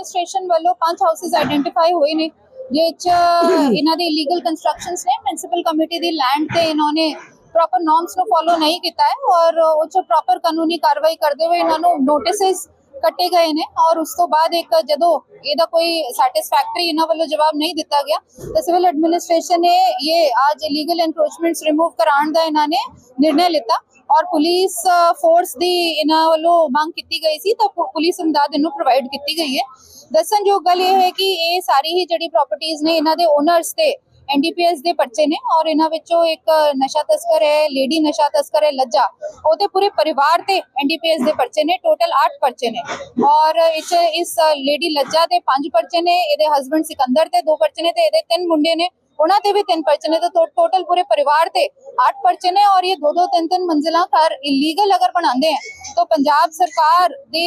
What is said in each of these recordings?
Administration ਵੱਲੋਂ ਪੰਜ houses identify ਹੋਏ ਨੇ ਜਿਹ ਇਹਨਾਂ ਦੇ ਇਲੀਗਲ ਕੰਸਟਰਕਸ਼ਨਸ ਨੇ ਮਿਊਨਿਸਪਲ ਕਮੇਟੀ ਦੀ ਲੈਂਡ ਤੇ ਇਹਨਾਂ ਨੇ ਪ੍ਰੋਪਰ ਨਾਰਮਸ ਨੂੰ ਫੋਲੋ ਨਹੀਂ ਕੀਤਾ ਹੈ ਔਰ ਉਹ ਚ ਪ੍ਰੋਪਰ ਕਾਨੂੰਨੀ ਕਾਰਵਾਈ ਕਰਦੇ ਹੋਏ ਇਹਨਾਂ ਨੂੰ ਨੋਟਿਸਸ ਕੱਟੇ ਗਏ ਨੇ ਔਰ ਉਸ ਤੋਂ ਬਾਅਦ ਇੱਕ ਜਦੋਂ ਇਹਦਾ ਕੋਈ ਸੈਟੀਸਫੈਕਟਰੀ ਇਹਨਾਂ ਵੱਲੋਂ ਜਵਾਬ ਨਹੀਂ ਦਿੱਤਾ ਗਿਆ, ਤਾਂ ਸਿਵਲ ਐਡਮਿਨਿਸਟ੍ਰੇਸ਼ਨ ਨੇ ਇਹ ਅੱਜ ਇਲੀਗਲ ਐਨਕਰੋਚਮੈਂਟਸ ਰਿਮੂਵ ਕਰਾਉਣ ਦਾ ਇਹਨਾਂ ਨੇ ਨਿਰਣੈ ਲਿੱਤਾ ਔਰ ਪੁਲਿਸ ਫੋਰਸ ਦੀ ਇਹਨਾਂ ਵੱਲੋਂ ਮੰਗ ਕੀਤੀ ਗਈ ਸੀ, ਤਾਂ ਪੁਲਿਸ ਅਮਦਾਦ ਇਹਨੂੰ ਪ੍ਰੋਵਾਈਡ ਕੀਤੀ ਗਈ ਹੈ। ਦੱਸਣਯੋਗ ਗੱਲ ਇਹ ਹੈ ਕਿ ਇਹ ਸਾਰੀ ਹੀ ਜਿਹੜੀ ਪ੍ਰਾਪਰਟੀਆਂ ਨੇ ਇਹਨਾਂ ਦੇ ਓਨਰਸ ਤੇ ਐਨਡੀਪੀਐਸ ਦੇ ਪਰਚੇ ਨੇ ਔਰ ਇਹਨਾਂ ਵਿੱਚੋਂ ਇੱਕ ਨਸ਼ਾ ਤਸਕਰ ਹੈ, ਲੇਡੀ ਨਸ਼ਾ ਤਸਕਰ ਹੈ, ਲੱਜਾ। ਉਹਦੇ ਪੂਰੇ ਪਰਿਵਾਰ ਤੇ ਐਨਡੀਪੀਐਸ ਦੇ ਪਰਚੇ ਨੇ ਟੋਟਲ 8 ਪਰਚੇ ਨੇ। ਔਰ ਇਸ ਇਸ ਲੇਡੀ ਲੱਜਾ ਦੇ 5 ਪਰਚੇ ਨੇ, ਇਹਦੇ ਹਸਬੰਡ ਸਿਕੰਦਰ ਤੇ 2 ਪਰਚੇ ਨੇ ਤੇ ਇਹਦੇ 3 ਮੁੰਡੇ ਨੇ। ਉਹਨਾਂ ਤੇ ਵੀ ਤਿੰਨ ਪਰਚੇ ਨੇ ਤਾਂ ਟੋਟਲ ਪੂਰੇ ਪਰਿਵਾਰ ਤੇ 8 ਪਰਚੇ ਨੇ ਔਰ ਇਹ ਦੋ ਦੋ ਤਿੰਨ ਤਿੰਨ ਮੰਜ਼ਿਲਾ ਘਰ ਇਲੀਗਲ ਅਗਰ ਬਣਾਉਂਦੇ ਹੈ ਤਾਂ ਪੰਜਾਬ ਸਰਕਾਰ ਦੇ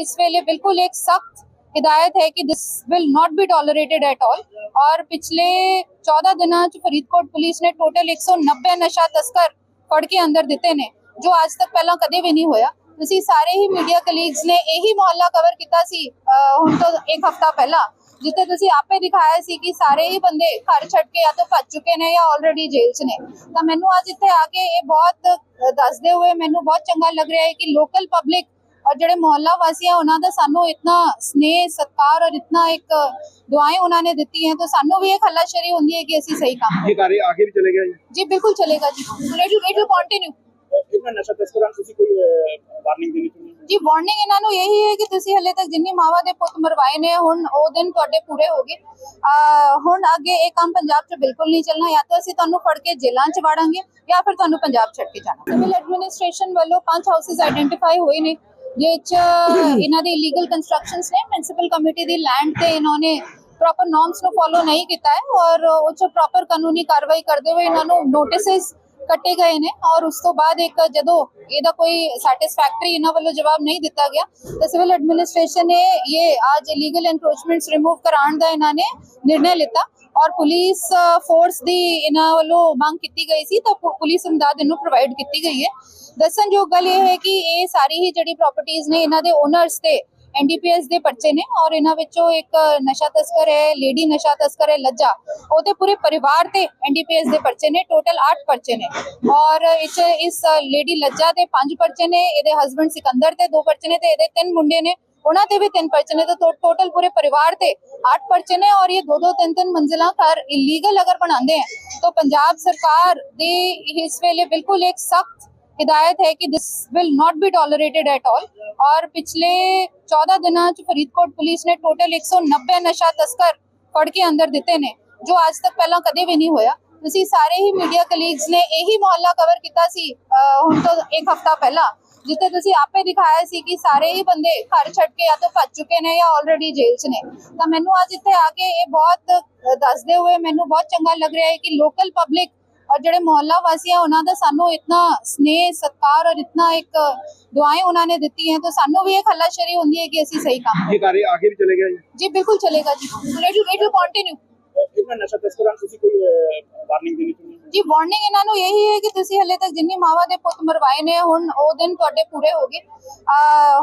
ਇਸ ਵੇਲੇ ਬਿਲਕੁਲ ਇੱਕ ਸਖਤ हिदायत है कि this will not be tolerated at all और पिछले 14 ਦਿਨਾਂ ਚ ਫਰੀਦਕੋਟ ਪੁਲਿਸ ਨੇ ਟੋਟਲ 190 ਨਸ਼ਾ ਤਸਕਰ ਫੜ ਕੇ ਅੰਦਰ ਦਿੱਤੇ ਨੇ ਜੋ ਅੱਜ ਤੱਕ ਪਹਿਲਾਂ ਕਦੇ ਵੀ ਨਹੀਂ ਹੋਇਆ ਤੁਸੀਂ ਸਾਰੇ ਹੀ ਮੀਡੀਆ ਕਲੀਗਸ ਨੇ ਇਹੀ ਮੁਹੱਲਾ ਕਵਰ ਕੀਤਾ ਸੀ ਅਹ ਹੁਣ ਤੋਂ ਇੱਕ ਹਫਤਾ ਪਹਿਲਾਂ ਜਿੱਥੇ ਤੁਸੀਂ ਆਪੇ ਦਿਖਾਇਆ ਸੀ ਕਿ ਸਾਰੇ ਹੀ ਬੰਦੇ ਘਰ ਛੱਡ ਕੇ ਜਾਂ ਤਾਂ ਭੱਜ ਚੁੱਕੇ ਨੇ ਜਾਂ ਆਲਰੇਡੀ ਜੇਲ੍ਹ 'ਚ ਨੇ ਤਾਂ ਮੈਨੂੰ ਅੱਜ ਇੱਥੇ ਆ ਕੇ ਇਹ ਬਹੁਤ ਅਹ, ਦੱਸਦੇ ਹੋਏ ਮੈਨੂੰ ਬਹੁਤ ਚੰਗਾ ਲੱਗ ਰਿਹਾ ਹੈ ਕਿ ਲੋਕਲ ਪਬਲਿਕ और ਜਿਹੜੇ ਮੁਹੱਲਾ ਵਾਸੀ ਆ ਉਹਨਾਂ ਦਾ ਸਾਨੂੰ ਇਤਨਾ ਸਨੇਹ ਸਤਕਾਰ ਔਰ ਇਤਨਾ ਇੱਕ ਦੁਆएं ਉਹਨਾਂ ਨੇ ਦਿੱਤੀ ਹੈ ਤਾਂ ਸਾਨੂੰ ਵੀ ਇਹ ਖੱਲਾਸ਼ਰੀ ਹੁੰਦੀ ਹੈ ਕਿ ਅਸੀਂ ਸਹੀ ਕੰਮ ਇਹ ਕਾਰੇ ਆਗੇ ਵੀ ਚਲੇਗਾ ਜੀ? ਜੀ ਬਿਲਕੁਲ ਚਲੇਗਾ ਜੀ। ਇਟ ਵਿਲ ਕੰਟੀਨਿਊ ਜੀ ਵਾਰਨਿੰਗ ਇਹਨਾਂ ਨੂੰ ਇਹੀ ਹੈ ਕਿ ਤੁਸੀਂ ਹਲੇ ਤੱਕ ਜਿੰਨੀ ਮਾਵਾ ਦੇ ਪੁੱਤ ਮਰਵਾਏ ਨੇ ਹੁਣ ਉਹ ਦਿਨ ਤੁਹਾਡੇ ਪੂਰੇ ਹੋ ਗਏ। ਹੁਣ ਅੱਗੇ ਇਹ ਕੰਮ ਪੰਜਾਬ 'ਚ ਬਿਲਕੁਲ ਨਹੀਂ ਚੱਲਣਾ ਜਾਂ ਤਾਂ ਅਸੀਂ ਤੁਹਾਨੂੰ ਫੜ ਕੇ ਜੇਲਾਂ 'ਚ ਵਾੜਾਂਗੇ ਜਾਂ ਫਿਰ ਤੁਹਾਨੂੰ ਪੰਜਾਬ ਛੱਡ ਕੇ ਜਾਣਾ। ਸਿਵਲ ਐਡਮਿਨਿਸਟ੍ਰੇਸ਼ਨ ਵੱਲੋਂ ਪੰਜ ਹਾਊਸਸ ਆਈਡੈਂਟੀਫਾਈ ਹੋਏ ਨੇ। ਜਿਹ ਚ ਇਹਨਾਂ ਦੇ ਇਲੀਗਲ ਕੰਸਟਰਕਸ਼ਨਸ ਨੇ ਮਿਊਨਿਸਪਲ ਕਮੇਟੀ ਦੀ ਲੈਂਡ ਤੇ ਇਹਨਾਂ ਨੇ ਪ੍ਰੋਪਰ ਨਾਰਮਸ ਨੂੰ ਫੋਲੋ ਨਹੀਂ ਕੀਤਾ ਹੈ ਔਰ ਉਹ ਚ ਪ੍ਰੋਪਰ ਕਾਨੂੰਨੀ ਕਾਰਵਾਈ ਕਰਦੇ ਹੋਏ ਇਹਨਾਂ ਨੂੰ ਨੋਟਿਸਸ ਕੱਟੇ ਗਏ ਨੇ ਔਰ ਉਸ ਤੋਂ ਬਾਅਦ ਇੱਕ ਜਦੋਂ ਇਹਦਾ ਕੋਈ ਸੈਟੀਸਫੈਕਟਰੀ ਇਹਨਾਂ ਵੱਲੋਂ ਜਵਾਬ ਨਹੀਂ ਦਿੱਤਾ ਗਿਆ, ਤਾਂ ਸਿਵਲ ਐਡਮਿਨਿਸਟ੍ਰੇਸ਼ਨ ਨੇ ਇਹ ਅੱਜ ਇਲੀਗਲ ਐਨਕਰੋਚਮੈਂਟਸ ਰਿਮੂਵ ਕਰਾਉਣ ਦਾ ਇਹਨਾਂ ਨੇ ਨਿਰਣੈ ਲਿੱਤਾ ਔਰ ਪੁਲਿਸ ਫੋਰਸ ਦੀ ਇਹਨਾਂ ਵੱਲੋਂ ਮੰਗ ਕੀਤੀ ਗਈ ਸੀ, ਤਾਂ ਪੁਲਿਸ ਇਮਦਾਦ ਇਹਨੂੰ ਪ੍ਰੋਵਾਈਡ ਕੀਤੀ ਗਈ ਹੈ। ਦੱਸਣਯੋਗ ਗੱਲ ਇਹ ਹੈ ਕਿ ਇਹ ਸਾਰੀ ਹੀ ਜਿਹੜੀ ਪ੍ਰਾਪਰਟੀਆਂ ਨੇ ਇਹਨਾਂ ਦੇ ਓਨਰਸ ਤੇ ਐਨਡੀਪੀਐਸ ਦੇ ਪਰਚੇ ਨੇ ਔਰ ਇਹਨਾਂ ਵਿੱਚੋਂ ਇੱਕ ਨਸ਼ਾ ਤਸਕਰ ਹੈ, ਲੇਡੀ ਨਸ਼ਾ ਤਸਕਰ ਹੈ, ਲੱਜਾ। ਉਹਦੇ ਪੂਰੇ ਪਰਿਵਾਰ ਤੇ ਐਨਡੀਪੀਐਸ ਦੇ ਪਰਚੇ ਨੇ ਟੋਟਲ 8 ਪਰਚੇ ਨੇ। ਔਰ ਇਸ ਇਸ ਲੇਡੀ ਲੱਜਾ ਦੇ 5 ਪਰਚੇ ਨੇ, ਇਹਦੇ ਹਸਬੰਡ ਸਿਕੰਦਰ ਤੇ 2 ਪਰਚੇ ਨੇ ਤੇ ਇਹਦੇ 3 ਮੁੰਡੇ ਨੇ। ਉਹਨਾਂ ਤੇ ਵੀ ਤਿੰਨ ਪਰਚੇ ਨੇ ਤਾਂ ਟੋਟਲ ਪੂਰੇ ਪਰਿਵਾਰ ਤੇ 8 ਪਰਚੇ ਨੇ ਔਰ ਇਹ ਦੋ ਦੋ ਤਿੰਨ ਤਿੰਨ ਮੰਜ਼ਿਲਾ ਘਰ ਇਲੀਗਲ ਅਗਰ ਬਣਾਉਂਦੇ ਹਨ ਤਾਂ ਪੰਜਾਬ ਸਰਕਾਰ ਦੀ ਇਸ ਵੇਲੇ ਬਿਲਕੁਲ ਇੱਕ ਸਖਤ हिदायत है कि this will not be tolerated at all और पिछले 14 ਦਿਨਾਂ ਚ ਫਰੀਦਕੋਟ ਪੁਲਿਸ ਨੇ ਟੋਟਲ 190 ਨਸ਼ਾ ਤਸਕਰ ਫੜ ਕੇ ਅੰਦਰ ਦਿੱਤੇ ਨੇ ਜੋ ਅੱਜ ਤੱਕ ਪਹਿਲਾਂ ਕਦੇ ਵੀ ਨਹੀਂ ਹੋਇਆ ਤੁਸੀਂ ਸਾਰੇ ਹੀ ਮੀਡੀਆ ਕਲੀਗਸ ਨੇ ਇਹੀ ਮੁਹੱਲਾ ਕਵਰ ਕੀਤਾ ਸੀ ਅਹ ਹੁਣ ਤੋਂ ਇੱਕ ਹਫਤਾ ਪਹਿਲਾਂ ਜਿੱਥੇ ਤੁਸੀਂ ਆਪੇ ਦਿਖਾਇਆ ਸੀ ਕਿ ਸਾਰੇ ਹੀ ਬੰਦੇ ਘਰ ਛੱਡ ਕੇ ਜਾਂ ਤਾਂ ਭੱਜ ਚੁੱਕੇ ਨੇ ਜਾਂ ਆਲਰੇਡੀ ਜੇਲ੍ਹ 'ਚ ਨੇ ਤਾਂ ਮੈਨੂੰ ਅੱਜ ਇੱਥੇ ਆ ਕੇ ਇਹ ਬਹੁਤ ਅਹ, ਦੱਸਦੇ ਹੋਏ ਮੈਨੂੰ ਬਹੁਤ ਚੰਗਾ ਲੱਗ ਰਿਹਾ ਹੈ ਕਿ ਲੋਕਲ ਪਬਲਿਕ ਔਰ ਜਿਹੜੇ ਮੁਹੱਲਾ ਵਾਸੀ ਆ ਉਹਨਾਂ ਦਾ ਸਾਨੂੰ ਇਤਨਾ ਸਨੇਹ ਸਤਕਾਰ ਔਰ ਇਤਨਾ ਇੱਕ ਦੁਆएं ਉਹਨਾਂ ਨੇ ਦਿੱਤੀ ਹੈ ਤਾਂ ਸਾਨੂੰ ਵੀ ਇਹ ਖੱਲਾਸ਼ਰੀ ਹੁੰਦੀ ਹੈ ਕਿ ਅਸੀਂ ਸਹੀ ਕੰਮ ਇਹ ਕਾਰੇ ਆਗੇ ਵੀ ਚਲੇਗਾ ਜੀ? ਜੀ ਬਿਲਕੁਲ ਚਲੇਗਾ ਜੀ। ਇਟ ਵਿਲ ਕੰਟੀਨਿਊ ਇਹਨਾਂ ਨਸ਼ਾ ਤੁਸੀਂ ਕੋਈ ਜੀ ਵਾਰਨਿੰਗ ਇਹਨਾਂ ਨੂੰ ਇਹੀ ਹੈ ਕਿ ਤੁਸੀਂ ਹਲੇ ਤੱਕ ਜਿੰਨੀ ਮਾਵਾ ਦੇ ਪੁੱਤ ਮਰਵਾਏ ਨੇ ਹੁਣ ਉਹ ਦਿਨ ਤੁਹਾਡੇ ਪੂਰੇ ਹੋ ਗਏ।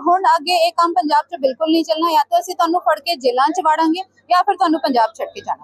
ਹੁਣ ਅੱਗੇ ਇਹ ਕੰਮ ਪੰਜਾਬ 'ਚ ਬਿਲਕੁਲ ਨਹੀਂ ਚੱਲਣਾ ਜਾਂ ਤਾਂ ਅਸੀਂ ਤੁਹਾਨੂੰ ਫੜ ਕੇ ਜੇਲ੍ਹਾਂ 'ਚ ਵਾੜਾਂਗੇ ਜਾਂ ਫਿਰ ਤੁਹਾਨੂੰ ਪੰਜਾਬ ਛੱਡ ਕੇ ਜਾਣਾ।